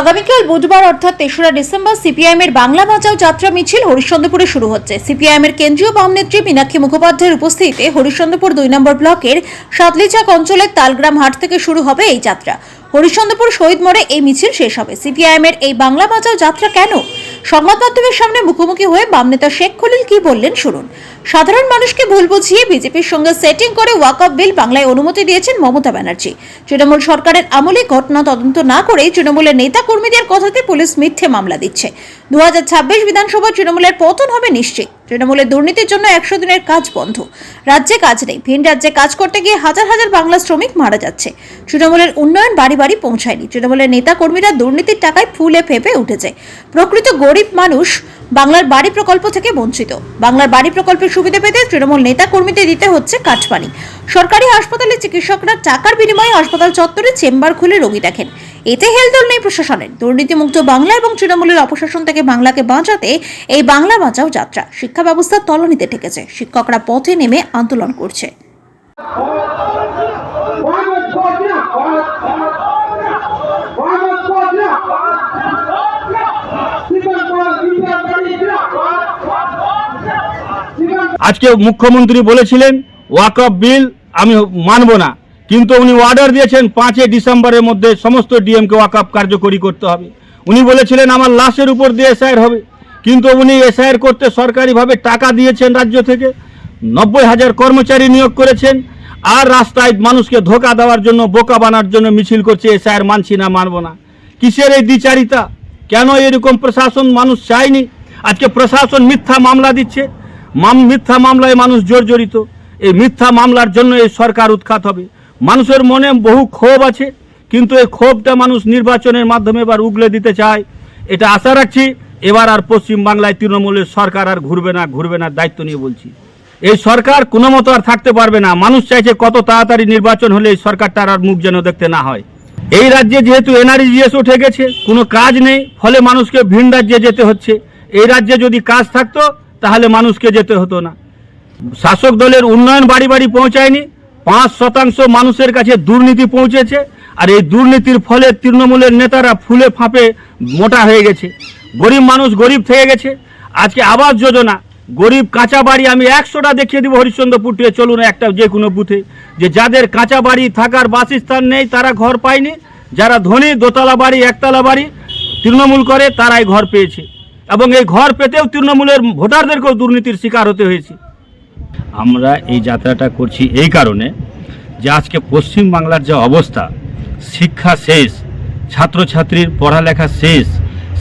আগামীকাল বুধবার অর্থাৎ তেসরা ডিসেম্বর সিপিআইএম এর বাংলা বাঁচাও যাত্রা মিছিল হরিশ্চন্দ্রপুরে শুরু হচ্ছে। সিপিআইএম এর কেন্দ্রীয় বাম নেত্রী মীনাক্ষী মুখোপাধ্যায়ের উপস্থিতিতে হরিশ্চন্দ্রপুর দুই নম্বর ব্লকের সাতলিচাক অঞ্চলের তালগ্রাম হাট থেকে শুরু হবে এই যাত্রা। হরিশ্চন্দ্রপুর শহীদ মোড়ে এই মিছিল শেষ হবে। সিপিআইএম এর এই বাংলা বাঁচাও যাত্রা কেন? সংবাদ মাধ্যমের সামনে মুখোমুখি হয়ে বাম নেতা শেখ খলিল কি বললেন শুনুন। সাধারণ মানুষকে ভুল বুঝিয়ে বিজেপির সঙ্গে সেটিং করে ওয়াক অফ বিল বাংলায় অনুমতি দিয়েছেন মমতা ব্যানার্জি। তৃণমূল সরকারের আমলে ঘটনা তদন্ত না করে তৃণমূলের নেতা কর্মীদের কথাতে পুলিশ মিথ্যে মামলা দিচ্ছে। দু হাজার ছাব্বিশ বিধানসভা তৃণমূলের পতন হবে নিশ্চিত। তৃণমূলের দুর্নীতির জন্য একশো দিনের কাজ বন্ধ। রাজ্যে কাজ নেই। ভিন রাজ্যে কাজ করতে গিয়ে হাজার হাজার বাংলা শ্রমিক মারা যাচ্ছে। তৃণমূলের উন্নয়ন বাড়ি বাড়ি পৌঁছায়নি। তৃণমূলের নেতা কর্মীরা দুর্নীতির টাকায় ফুলে ফেপে উঠেছে। প্রকৃত গরিব মানুষ বাংলার বাড়ি প্রকল্প থেকে বঞ্চিত। বাংলার বাড়ি প্রকল্পের সুবিধা পেতে তৃণমূল নেতা কর্মীদের দিতে হচ্ছে কাঠপানি। সরকারি হাসপাতালে চিকিৎসকরা টাকার বিনিময়ে হাসপাতাল চত্বরে চেম্বার খুলে রোগী দেখেন। এতে হেলদোল নেই প্রশাসনের। দুর্নীতিমুক্ত বাংলা এবং তৃণমূলের অপশাসন থেকে বাংলাকে বাঁচাতে এই বাংলা বাঁচাও যাত্রা। শিক্ষা ব্যবস্থা তলানিতে ঠেকেছে। শিক্ষকরা পথে নেমে আন্দোলন করছে। আজকে মুখ্যমন্ত্রী বলেছিলেন ওয়াকআপ বিল আমি মানব না। কিন্তু উনি অর্ডার দিয়েছেন, পাঁচই ডিসেম্বরের মধ্যে সমস্ত ডিএমকে ওয়াকআপ কার্যকরী করতে হবে। উনি বলেছিলেন, আমার লাশের উপর দিয়ে এসআইআর হবে। কিন্তু উনি এসআইআর করতে সরকারিভাবে টাকা দিয়েছেন রাজ্য থেকে। নব্বই হাজার কর্মচারী নিয়োগ করেছেন। আর রাস্তায় মানুষকে ধোকা দেওয়ার জন্য, বোকা বানার জন্য মিছিল করছে এসআইআর মানছি না, মানব না। কিসের এই দ্বিচারিতা? কেন এরকম প্রশাসন মানুষ চায়নি? আজকে প্রশাসন মিথ্যা মামলা দিচ্ছে। মাম, মিথ্যা মামলায় মানুষ জর্জরিত। এই মিথ্যা মামলার জন্য এই সরকার উৎখাত হবে। মানুষের মনে বহু ক্ষোভ আছে, কিন্তু এই ক্ষোভটা মানুষ নির্বাচনের মাধ্যমে এবার উগলে দিতে চায়। এটা আশা রাখছি, এবার আর পশ্চিম বাংলায় তৃণমূলের সরকার আর ঘুরবে না ঘুরবে না দায়িত্ব নিয়ে বলছি। এই সরকার কোনো মতো আর থাকতে পারবে না। মানুষ চাইছে কত তাড়াতাড়ি নির্বাচন হলে এই সরকারটার আর মুখ যেন দেখতে না হয়। এই রাজ্যে যেহেতু এনআরজিএস উঠে গেছে, কোনো কাজ নেই, ফলে মানুষকে ভিন রাজ্যে যেতে হচ্ছে। এই রাজ্যে যদি কাজ থাকতো তাহলে মানুষকে যেতে হতো না। শাসক দলের উন্নয়ন বাড়ি বাড়ি পৌঁছায়নি, পাঁচ শতাংশ মানুষের কাছে দুর্নীতি পৌঁছেছে, আর এই দুর্নীতির ফলে তৃণমূলের নেতারা ফুলে ফাঁপে মোটা হয়ে গেছে। গরিব মানুষ গরিব থেকে গেছে। আজকে আবাস যোজনা, গরিব কাঁচা বাড়ি আমি একশোটা দেখিয়ে দিব হরিশ্চন্দ্রপুর থেকে, চলুন একটা যে কোনো বুথে, যে যাদের কাঁচা বাড়ি থাকার বাসস্থান নেই, তারা ঘর পায়নি, যারা ধনী, দোতলা বাড়ি, একতলা বাড়ি তৃণমূল করে, তারাই ঘর পেয়েছে। এবং এই ঘর পেতেও তৃণমূলের ভোটারদেরকেও দুর্নীতির শিকার হতে হয়েছে। আমরা এই যাত্রাটা করছি এই কারণে যে আজকে পশ্চিম বাংলার যে অবস্থা, শিক্ষা শেষ, ছাত্রছাত্রীর পড়ালেখা শেষ,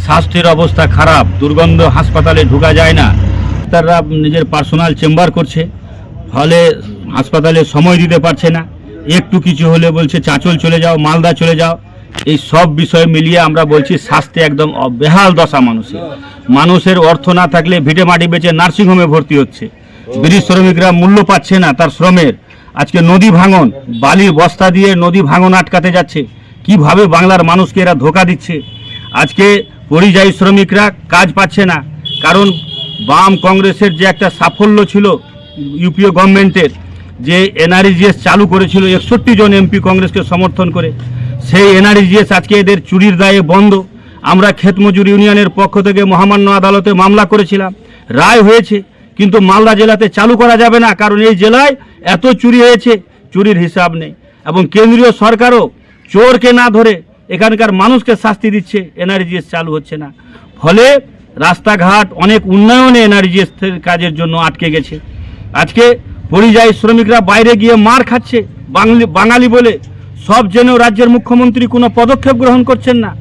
স্বাস্থ্যের অবস্থা খারাপ, দুর্গন্ধ হাসপাতালে ঢুকা যায় না তারা নিজের পার্সোনাল চেম্বার করছে, ফলে হাসপাতালে সময় দিতে পারছে না, একটু কিছু হলে বলছে, চাঁচল চলে যাও, মালদা চলে যাও। এই সব বিষয় মিলিয়ে আমরা বলছি স্বাস্থ্যে একদম অ- বেহাল দশা মানুষের। মানুষের অর্থ না থাকলে ভিটে মাটি বেঁচে নার্সিংহোমে ভর্তি হচ্ছে। বিড়ি শ্রমিকরা মূল্য পাচ্ছে না তার শ্রমের। আজকে নদী ভাঙন, বালির বস্তা দিয়ে নদী ভাঙন আটকাতে যাচ্ছে। কীভাবে বাংলার মানুষকে এরা ধোকা দিচ্ছে? আজকে পরিযায়ী শ্রমিকরা কাজ পাচ্ছে না। কারণ বাম কংগ্রেসের যে একটা সাফল্য ছিল ইউপিও গভর্নমেন্টের, যে এনআরজিএস চালু করেছিল একষট্টি জন এমপি কংগ্রেসকে সমর্থন করে সেই এনআরজিএস আজকে এদের চুরির দায়ে বন্ধ। আমরা ক্ষেতমজুর ইউনিয়নের পক্ষ থেকে মহামান্য আদালতে মামলা করেছিলাম। রায় হয়েছে, কিন্তু মালদা জেলাতে চালু করা যাবে না, কারণ এই জেলায় এত চুরি হয়েছে, চুরির হিসাব নেই। এবং কেন্দ্রীয় সরকারও চোরকে না ধরে এখানকার মানুষকে শাস্তি দিচ্ছে, এনআরজিএস চালু হচ্ছে না। ফলে রাস্তাঘাট অনেক উন্নয়নে এনআরজিএস কাজের জন্য আটকে গেছে। আজকে পরিযায়ী শ্রমিকরা বাইরে গিয়ে মার খাচ্ছে, বাঙালি বাঙালি বলে সব জেনেও রাজ্যের মুখ্যমন্ত্রী কোনো পদক্ষেপ গ্রহণ করছেন না।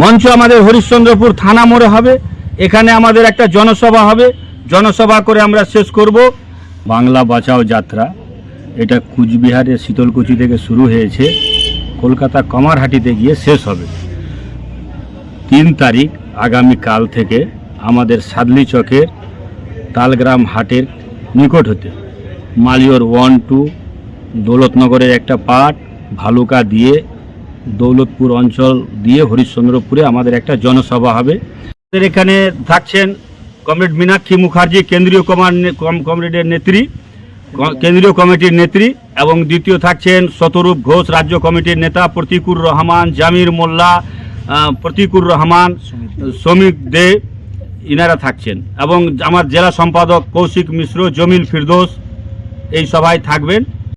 মঞ্চ আমাদের হরিশ্চন্দ্রপুর থানা মোড়ে হবে, এখানে আমাদের একটা জনসভা হবে। জনসভা করে আমরা শেষ করব। বাংলা বাঁচাও যাত্রা, এটা কুচবিহারের শীতলকুচি থেকে শুরু হয়েছে। কলকাতা কমারহাটিতে গিয়ে শেষ হবে। তিন তারিখ আগামী কাল থেকে আমাদের সাদলি চকের তালগ্রাম হাটের নিকট হতে। মালিয়র ওয়ান টু দৌলতনগরের একটা পার্ট ভালুকা দিয়ে দৌলতপুর অঞ্চল দিয়ে হরিশ্চন্দ্রপুরে আমাদের একটা জনসভা হবে। আমাদের এখানে থাকছেন কমরেড মীনাক্ষী মুখার্জি, কেন্দ্রীয় কমান্ড কমরেডের নেত্রী কেন্দ্রীয় কমিটির নেত্রী এবং দ্বিতীয় থাকছেন শতরূপ ঘোষ, রাজ্য কমিটির নেতা প্রতিকুর রহমান, জামির মোল্লা প্রতিকুর রহমান শ্রমিক দে ইনারা থাকছেন এবং আমার জেলা সম্পাদক কৌশিক মিশ্র, জমিল ফিরদোস এই সভায় থাকবেন।